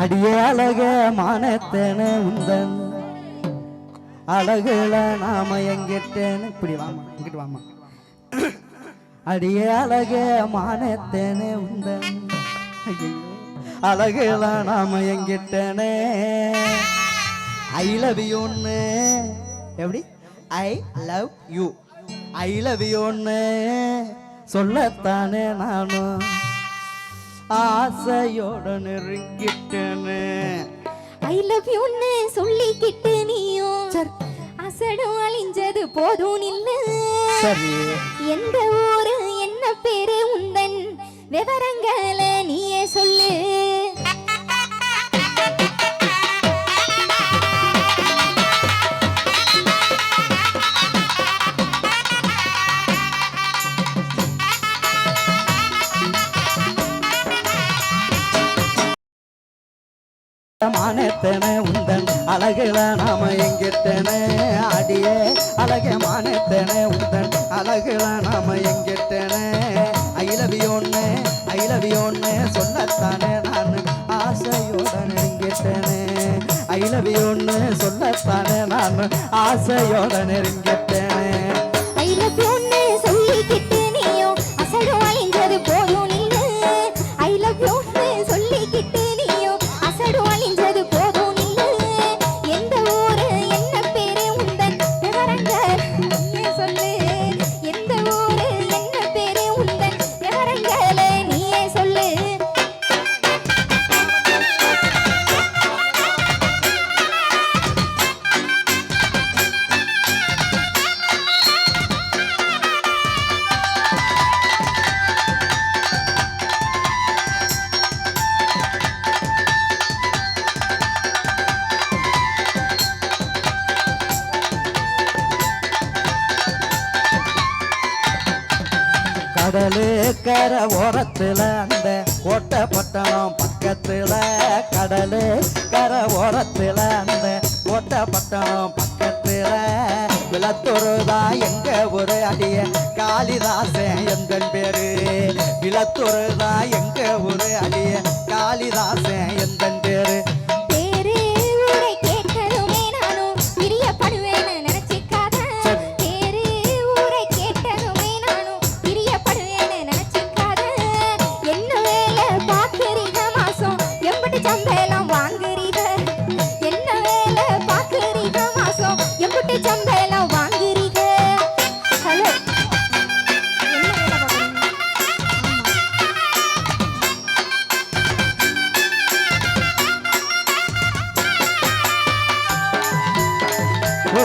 அடியே அழக மானத்தேன உந்தன். அழகுல நாம எங்கிட்டேன்னு. இப்படி வாமா இங்கிட்டு வாமா அடியே அழக மானத்தேனே உந்தன் அழகுல நாம எங்கிட்டேனே. ஐ லவ் யூன்னு எப்படி? I love you I love யூன்னு சொல்லத்தானே நானும். ஆசையோட நெருங்கிட்டேன்னு ஐ லவ் யூன்னு சொல்லிக்கிட்டு நீயும் அசடும் அழிஞ்சது போதும் இல்ல. எந்த ஊரு என்ன பேரு உந்தன்? விவரங்களை நீயே சொல்லு. மானத்தேன உந்தன் அழகுல நாம எங்கிட்டேனே? அடியே அழக மானத்தேன உந்தன் அழகுல நாம எங்கிட்டேனே? ஐலவியோன்னு ஐலவியோன்னு சொல்லத்தானே நான் ஆசையுடன் நெருங்கிட்டனே ஐலவியோன்னு சொல்லத்தானே நான் ஆசையோட நெருங்கிட்டேனே ஐ கடலு கரை ஓரத்துல அந்த கோட்டை பட்டணம் பக்கத்துல கடலு கரை ஓரத்துல அந்த கோட்டை பட்டணம் பக்கத்துல. விளத்தொருதா எங்க ஒரு அடிய? காளிதாசன் எந்தன் பேரு. விளத்தொருதா எங்க ஒரு அடிய? காளிதாசன் எந்தன் பேரு. பாக்குறீங்க மாசம் எம்படி சம்பளம் வாங்குறீங்க என்ன வேலை பாக்குறீங்க மாசம் எம்படி சம்பளம் வாங்குறீங்க ஹலோ. என்ன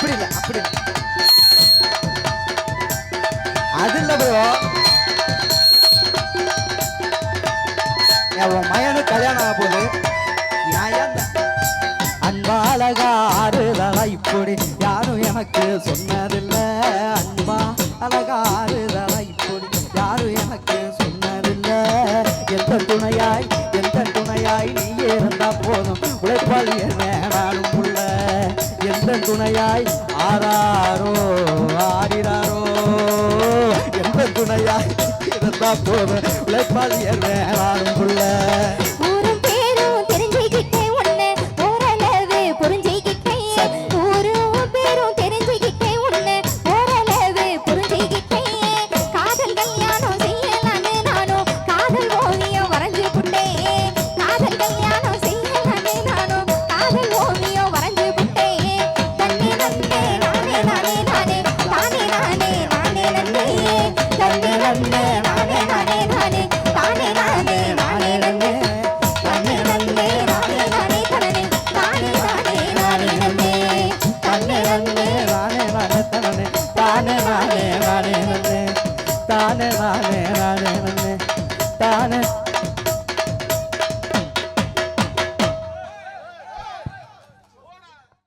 அப்படி இல்லை அப்படி அது இல்லை ப்ரோ என் மயனு கல்யாணம் ஆக போகுது. அன்பாலகா ஆறுதலா இப்படி யாரும் எனக்கு சொன்னதில்லை. ஆடுறாரோ ஆடிறாரோ எந்த துணையா இருந்தா போதும்? உழைப்பாளியர் வேளாண் புள்ள.